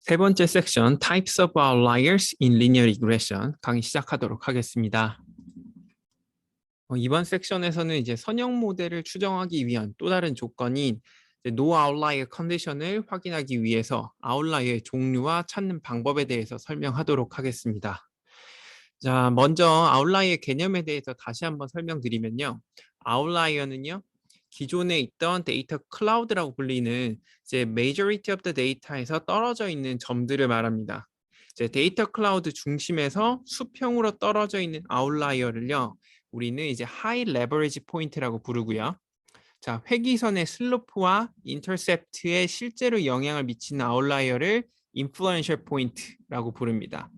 세 번째 섹션 Types of Outliers in Linear Regression 강의 시작하도록 하겠습니다. 어, 이번 섹션에서는 이제 선형 모델을 추정하기 위한 또 다른 조건인 No Outlier 컨디션을 확인하기 위해서 아웃라이어의 종류와 찾는 방법에 대해서 설명하도록 하겠습니다. 자, 먼저 아웃라이어 개념에 대해서 다시 한번 설명드리면요. 아웃라이어는요. 기존에 있던 데이터 클라우드라고 불리는 이제 majority of the data에서 떨어져 있는 점들을 말합니다. 이제 데이터 클라우드 중심에서 수평으로 떨어져 있는 아웃라이어를요. 우리는 이제 high leverage point라고 부르고요. 자, 회기선의 슬로프와 인터셉트에 실제로 영향을 미치는 아웃라이어를 influential point라고 부릅니다.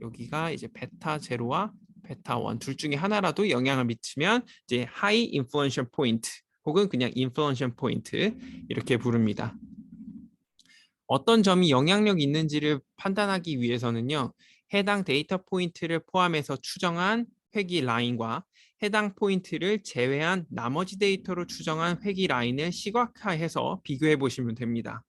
여기가 이제 베타 제로와 베타 원 둘 중에 하나라도 영향을 미치면 이제 high influential point 혹은 그냥 influential point 이렇게 부릅니다. 어떤 점이 영향력 있는지를 판단하기 위해서는요. 해당 데이터 포인트를 포함해서 추정한 회기 라인과 해당 포인트를 제외한 나머지 데이터로 추정한 회기 라인을 시각화해서 비교해 보시면 됩니다.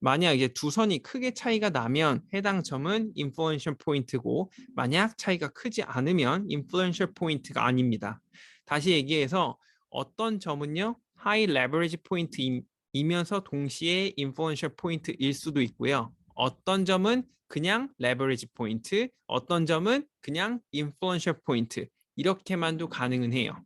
만약 이제 두 선이 크게 차이가 나면 해당 점은 인플루언셜 포인트고 만약 차이가 크지 않으면 인플루언셜 포인트가 아닙니다. 다시 얘기해서 어떤 점은요 하이 레버리지 포인트이면서 동시에 인플루언셜 포인트일 수도 있고요. 어떤 점은 그냥 레버리지 포인트, 어떤 점은 그냥 인플루언셜 포인트 이렇게만도 가능은 해요.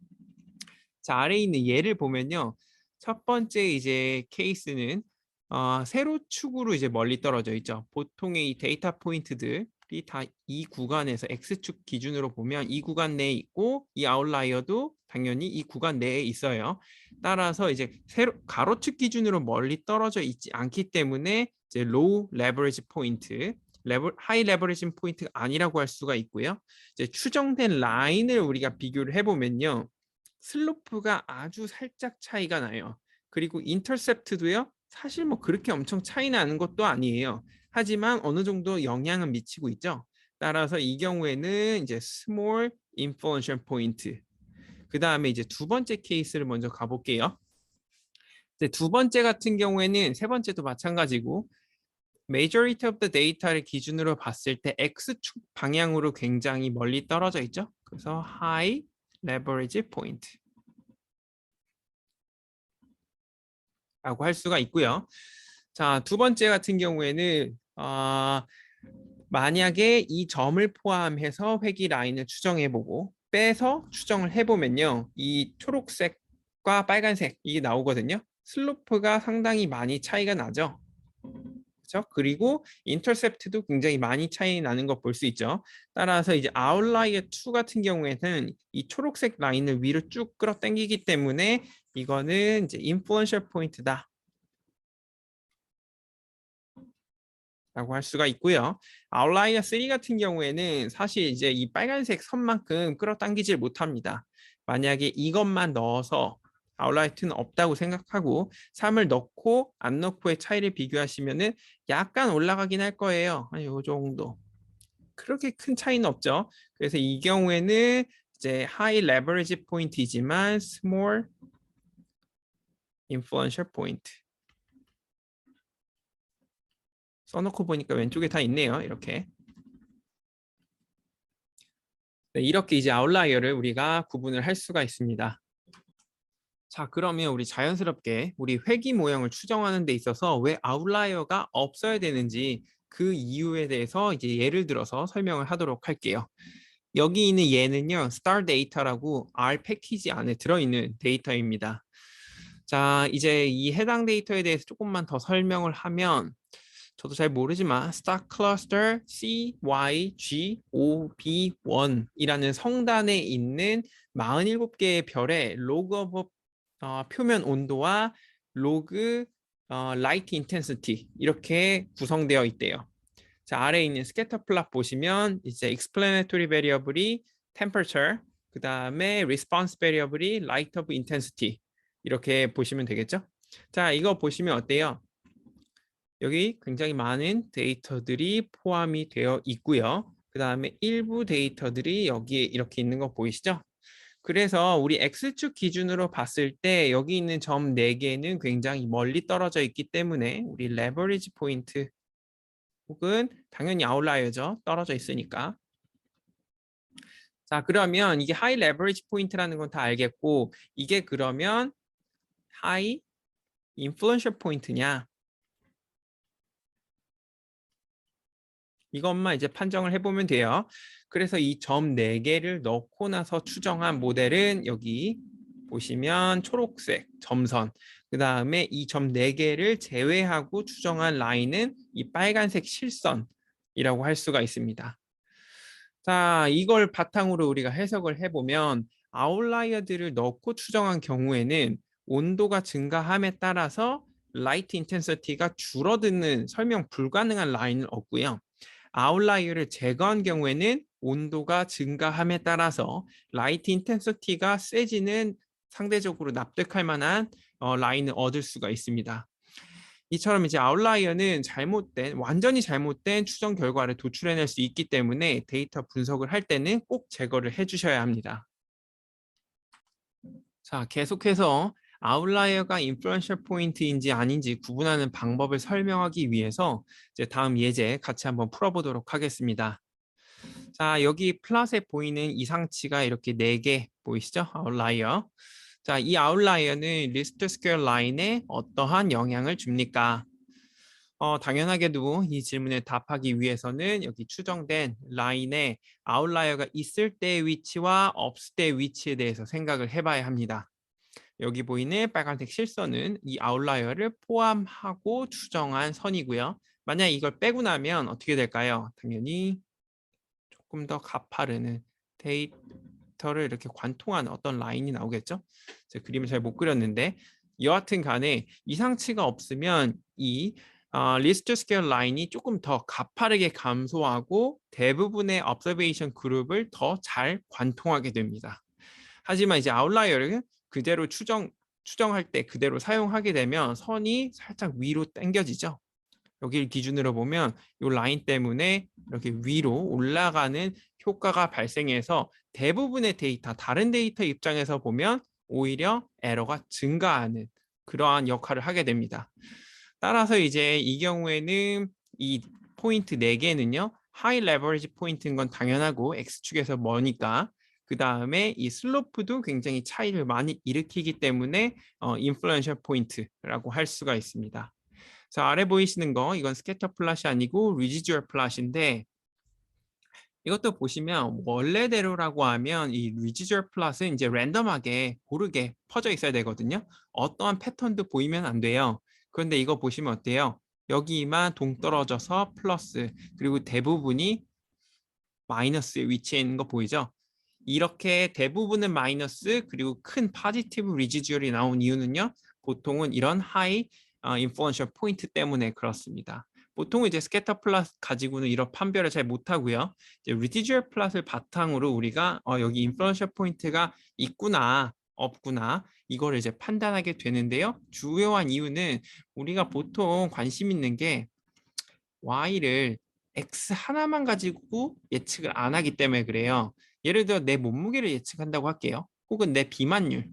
자 아래에 있는 예를 보면요. 첫 번째 이제 케이스는 어, 세로 축으로 이제 멀리 떨어져 있죠. 보통의 이 데이터 포인트들이 다 이 구간에서 x축 기준으로 보면 이 구간 내에 있고 이 아웃라이어도 당연히 이 구간 내에 있어요. 따라서 이제 세로 가로축 기준으로 멀리 떨어져 있지 않기 때문에 이제 low leverage 포인트, 레버, 하이 레버리지 포인트가 아니라고 할 수가 있고요. 이제 추정된 라인을 우리가 비교를 해보면요. 슬로프가 아주 살짝 차이가 나요. 그리고 인터셉트도요. 사실 뭐 그렇게 엄청 차이 나는 것도 아니에요. 하지만 어느 정도 영향은 미치고 있죠. 따라서 이 경우에는 이제 small influential point. 그 다음에 이제 두 번째 케이스를 먼저 가볼게요. 두 번째 같은 경우에는 세 번째도 마찬가지고 majority of the data를 기준으로 봤을 때 x축 방향으로 굉장히 멀리 떨어져 있죠. 그래서 high leverage point. 라고 할 수가 있고요. 자, 두 번째 같은 경우에는 어, 만약에 이 점을 포함해서 회기 라인을 추정해 보고 빼서 추정을 해 보면요. 이 초록색과 빨간색 이게 나오거든요. 슬로프가 상당히 많이 차이가 나죠. 그렇죠? 그리고 인터셉트도 굉장히 많이 차이 나는 거볼수 있죠. 따라서 이제 아웃라이어 2 같은 경우에는 이 초록색 라인을 위로 쭉 끌어당기기 때문에 이거는 이제 인플루언셜 포인트다. 라고 할 수가 있고요. 아웃라이어 3 같은 경우에는 사실 이제 이 빨간색 선만큼 끌어당기질 못합니다. 만약에 이것만 넣어서 아웃라이어 2는 없다고 생각하고 3을 넣고 안 넣고의 차이를 비교하시면은 약간 올라가긴 할 거예요. 한 요 정도. 그렇게 큰 차이는 없죠. 그래서 이 경우에는 이제 high leverage 포인트이지만 small influential point. 써놓고 보니까 왼쪽에 다 있네요. 이렇게. 네, 이렇게 이제 아웃라이어를 우리가 구분을 할 수가 있습니다. 자, 그러면 우리 자연스럽게 우리 회기 모형을 추정하는 데 있어서 왜 아웃라이어가 없어야 되는지 그 이유에 대해서 이제 예를 들어서 설명을 하도록 할게요. 여기 있는 얘는요, star data라고 R 패키지 안에 들어있는 데이터입니다. 자, 이제 이 해당 데이터에 대해서 조금만 더 설명을 하면 저도 잘 모르지만 Star Cluster CYGOB1이라는 성단에 있는 47개의 별의 로그 어, 표면 온도와 로그 어, 라이트 인텐시티 이렇게 구성되어 있대요. 자, 아래에 있는 스캐터 플롯 보시면 이제 explanatory variable이 temperature, 그 다음에 response variable이 light of intensity 이렇게 보시면 되겠죠? 자, 이거 보시면 어때요? 여기 굉장히 많은 데이터들이 포함이 되어 있고요. 그 다음에 일부 데이터들이 여기에 이렇게 있는 거 보이시죠? 그래서 우리 X축 기준으로 봤을 때 여기 있는 점 4개는 굉장히 멀리 떨어져 있기 때문에 우리 레버리지 포인트 혹은 당연히 아웃라이어죠. 떨어져 있으니까. 자, 그러면 이게 하이 레버리지 포인트라는 건 다 알겠고 이게 그러면 하이 인플루언셜 포인트냐? 이것만 이제 판정을 해보면 돼요. 그래서 이 점 4개를 넣고 나서 추정한 모델은 여기 보시면 초록색 점선 그 다음에 이 점 4개를 제외하고 추정한 라인은 이 빨간색 실선이라고 할 수가 있습니다. 자, 이걸 바탕으로 우리가 해석을 해보면 아웃라이어들을 넣고 추정한 경우에는 온도가 증가함에 따라서 라이트 인텐서티가 줄어드는 설명 불가능한 라인을 얻고요. 아웃라이어를 제거한 경우에는 온도가 증가함에 따라서 라이트 인텐서티가 세지는 상대적으로 납득할 만한 어, 라인을 얻을 수가 있습니다. 이처럼 이제 아웃라이어는 잘못된 완전히 잘못된 추정 결과를 도출해낼 수 있기 때문에 데이터 분석을 할 때는 꼭 제거를 해주셔야 합니다. 자, 계속해서 아웃라이어가 인플루언셜 포인트인지 아닌지 구분하는 방법을 설명하기 위해서 이제 다음 예제 같이 한번 풀어보도록 하겠습니다. 자, 여기 플롯에 보이는 이상치가 이렇게 네 개 보이시죠? 아웃라이어. 자, 이 아웃라이어는 리스트 스퀘어 라인에 어떠한 영향을 줍니까? 어, 당연하게도 이 질문에 답하기 위해서는 여기 추정된 라인에 아웃라이어가 있을 때의 위치와 없을 때의 위치에 대해서 생각을 해봐야 합니다. 여기 보이는 빨간색 실선은 이 아웃라이어를 포함하고 추정한 선이고요. 만약 이걸 빼고 나면 어떻게 될까요? 당연히 조금 더 가파르는 데이터를 이렇게 관통하는 어떤 라인이 나오겠죠? 제 그림을 잘 못 그렸는데 여하튼 간에 이상치가 없으면 이 어, 리스트 스케일 라인이 조금 더 가파르게 감소하고 대부분의 observation 그룹을 더 잘 관통하게 됩니다. 하지만 이제 아웃라이어를 그대로 추정 추정할 때 그대로 사용하게 되면 선이 살짝 위로 당겨지죠. 여기를 기준으로 보면 이 라인 때문에 이렇게 위로 올라가는 효과가 발생해서 대부분의 데이터, 다른 데이터 입장에서 보면 오히려 에러가 증가하는 그러한 역할을 하게 됩니다. 따라서 이제 이 경우에는 이 포인트 4개는요. 하이 레버리지 포인트인 건 당연하고 X축에서 머니까 그 다음에 이 슬로프도 굉장히 차이를 많이 일으키기 때문에 어, 인플루언셜 포인트라고 할 수가 있습니다. 자 아래 보이시는 거 이건 스캐터 플롯이 아니고 리지주얼 플롯인데 이것도 보시면 원래대로라고 하면 이 리지주얼 플롯은 이제 랜덤하게 고르게 퍼져 있어야 되거든요. 어떠한 패턴도 보이면 안 돼요. 그런데 이거 보시면 어때요? 여기만 동떨어져서 플러스 그리고 대부분이 마이너스에 위치해 있는 거 보이죠? 이렇게 대부분은 마이너스 그리고 큰 파지티브 리지주얼이 나온 이유는요. 보통은 이런 하이 인플루언셜 포인트 때문에 그렇습니다. 보통 이제 스캐터 플롯 가지고는 이런 판별을 잘 못하고요. 이제 리지주얼 플롯을 바탕으로 우리가 어, 여기 인플루언셜 포인트가 있구나 없구나 이거를 이제 판단하게 되는데요. 주요한 이유는 우리가 보통 관심 있는 게 y를 x 하나만 가지고 예측을 안 하기 때문에 그래요. 예를 들어 내 몸무게를 예측한다고 할게요. 혹은 내 비만율.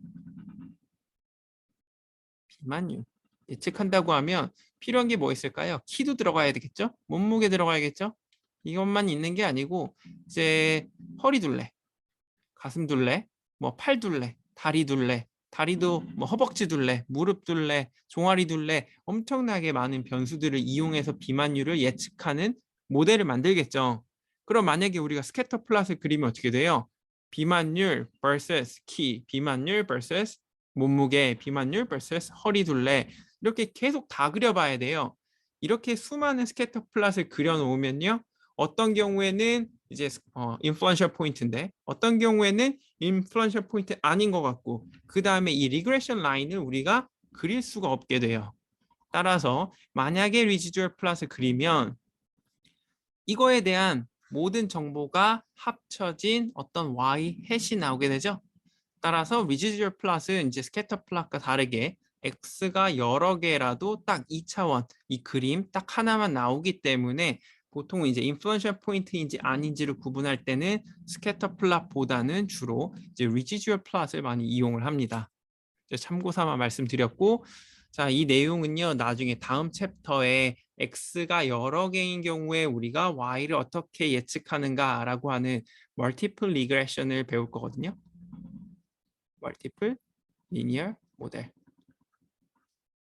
비만율. 예측한다고 하면 필요한 게 뭐 있을까요? 키도 들어가야 되겠죠? 몸무게 들어가야겠죠? 이것만 있는 게 아니고 이제 허리 둘레, 가슴 둘레, 뭐 팔 둘레, 다리 둘레, 다리도 뭐 허벅지 둘레, 무릎 둘레, 종아리 둘레 엄청나게 많은 변수들을 이용해서 비만율을 예측하는 모델을 만들겠죠. 그럼 만약에 우리가 스캐터 플롯을 그리면 어떻게 돼요? 비만율 vs 키, 비만율 vs 몸무게, 비만율 vs 허리 둘레 이렇게 계속 다 그려봐야 돼요. 이렇게 수많은 스캐터 플롯을 그려놓으면요. 어떤 경우에는 이제 어, 인플루언셜 포인트인데 어떤 경우에는 인플루언셜 포인트 아닌 것 같고 그 다음에 이 리그레션 라인을 우리가 그릴 수가 없게 돼요. 따라서 만약에 리지주얼 플롯을 그리면 이거에 대한 모든 정보가 합쳐진 어떤 y 햇이 나오게 되죠. 따라서 리지주얼 플롯은 이제 스캐터 플롯과 다르게 x가 여러 개라도 딱 2차원 이 그림 딱 하나만 나오기 때문에 보통 이제 인플루언셜 포인트인지 아닌지를 구분할 때는 스캐터 플롯보다는 주로 이제 리지주얼 플롯을 많이 이용을 합니다. 참고 삼아 말씀드렸고 자, 이 내용은요. 나중에 다음 챕터에 x가 여러 개인 경우에 우리가 y를 어떻게 예측하는가라고 하는 멀티플 리그레션을 배울 거거든요. 멀티플 리니어 모델.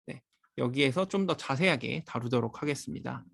네, 여기에서 좀 더 자세하게 다루도록 하겠습니다.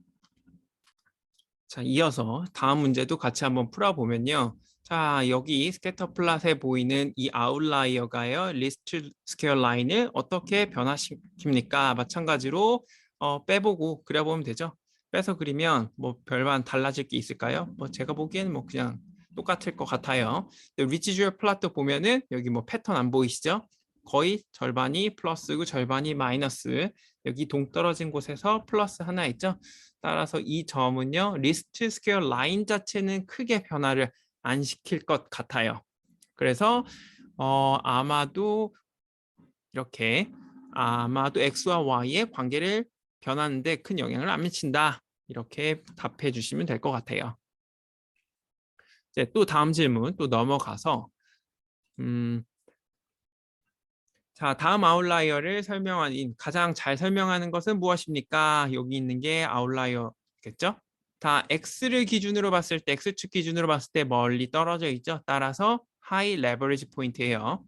자, 이어서 다음 문제도 같이 한번 풀어보면요. 자, 여기 스캐터 플랫에 보이는 이 아웃라이어가요. 리스트 스퀘어 라인을 어떻게 변화시킵니까? 마찬가지로 어, 빼보고 그려보면 되죠. 빼서 그리면 뭐 별반 달라질 게 있을까요? 뭐 제가 보기에는 뭐 그냥 똑같을 것 같아요. 리치주얼 플랫도 보면은 여기 뭐 패턴 안 보이시죠? 거의 절반이 플러스고 절반이 마이너스. 여기 동떨어진 곳에서 플러스 하나 있죠? 따라서 이 점은요. 리스트 스퀘어 라인 자체는 크게 변화를 안 시킬 것 같아요. 그래서 어, 아마도 이렇게 아마도 x와 y의 관계를 변하는데 큰 영향을 안 미친다. 이렇게 답해 주시면 될 것 같아요. 이제 또 다음 질문 또 넘어가서 음, 자 다음 아웃라이어를 설명하는 가장 잘 설명하는 것은 무엇입니까? 여기 있는 게 아웃라이어겠죠? 다 x를 기준으로 봤을 때 x축 기준으로 봤을 때 멀리 떨어져 있죠. 따라서 하이 레버리지 포인트예요.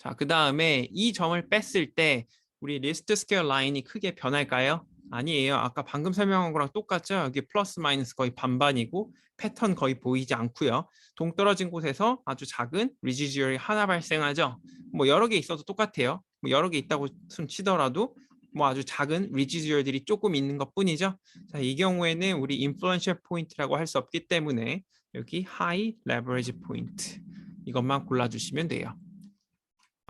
자, 그 다음에 이 점을 뺐을 때 우리 리스트 스퀘어 라인이 크게 변할까요? 아니에요. 아까 방금 설명한 거랑 똑같죠? 여기 플러스 마이너스 거의 반반이고 패턴 거의 보이지 않고요. 동떨어진 곳에서 아주 작은 리지지얼이 하나 발생하죠. 뭐 여러 개 있어도 똑같아요. 뭐 여러 개 있다고 손 치더라도 뭐 아주 작은 리지지얼들이 조금 있는 것 뿐이죠. 자, 이 경우에는 우리 인플루언셜 포인트라고 할 수 없기 때문에 여기 하이 레버리지 포인트 이것만 골라주시면 돼요.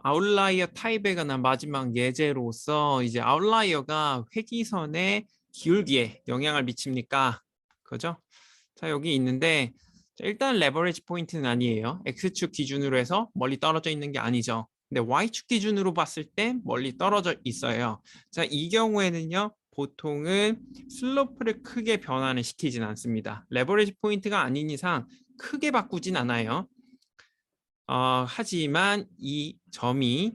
아웃라이어 타입에 관한 마지막 예제로서 이제 아웃라이어가 회기선의 기울기에 영향을 미칩니까? 그죠? 자 여기 있는데 일단 레버리지 포인트는 아니에요. X축 기준으로 해서 멀리 떨어져 있는 게 아니죠. 근데 Y축 기준으로 봤을 때 멀리 떨어져 있어요. 자, 이 경우에는요. 보통은 슬로프를 크게 변화는 시키진 않습니다. 레버리지 포인트가 아닌 이상 크게 바꾸진 않아요. 어, 하지만 이 점이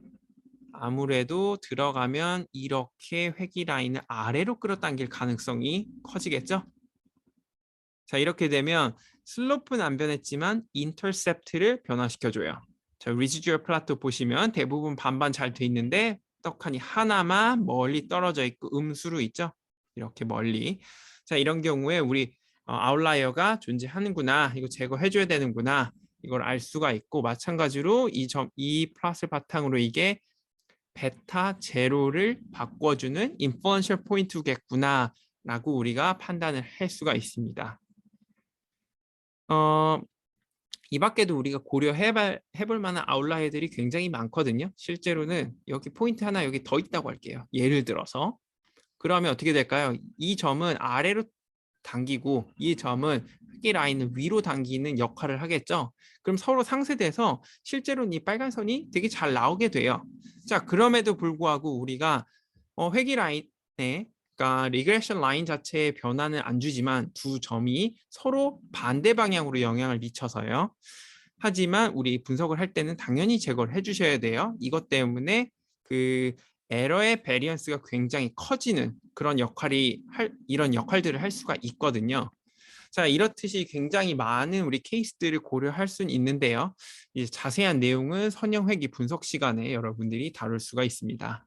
아무래도 들어가면 이렇게 회기 라인을 아래로 끌어당길 가능성이 커지겠죠. 자 이렇게 되면 슬로프는 안 변했지만 인터셉트를 변화시켜줘요. 자 리지듀얼 플라토 보시면 대부분 반반 잘 돼 있는데 떡하니 하나만 멀리 떨어져 있고 음수로 있죠. 이렇게 멀리. 자 이런 경우에 우리 어, 아웃라이어가 존재하는구나. 이거 제거해줘야 되는구나. 이걸 알 수가 있고 마찬가지로 이 점 이 플러스 바탕으로 이게 베타 제로를 바꿔주는 인플루언셜 포인트겠구나 라고 우리가 판단을 할 수가 있습니다. 어, 이 밖에도 우리가 고려해볼 해볼 만한 아웃라이어들이 굉장히 많거든요. 실제로는 여기 포인트 하나 여기 더 있다고 할게요. 예를 들어서 그러면 어떻게 될까요? 이 점은 아래로 당기고 이 점은 회기 라인을 위로 당기는 역할을 하겠죠. 그럼 서로 상쇄돼서 실제로는 이 빨간 선이 되게 잘 나오게 돼요. 자, 그럼에도 불구하고 우리가 어, 회기 라인에 그러니까 리그레션 라인 자체의 변화는 안 주지만 두 점이 서로 반대 방향으로 영향을 미쳐서요. 하지만 우리 분석을 할 때는 당연히 제거를 해주셔야 돼요. 이것 때문에 그 에러의 베리언스가 굉장히 커지는 그런 역할이 할, 이런 역할들을 할 수가 있거든요. 자, 이렇듯이 굉장히 많은 우리 케이스들을 고려할 수는 있는데요. 이제 자세한 내용은 선형회기 분석 시간에 여러분들이 다룰 수가 있습니다.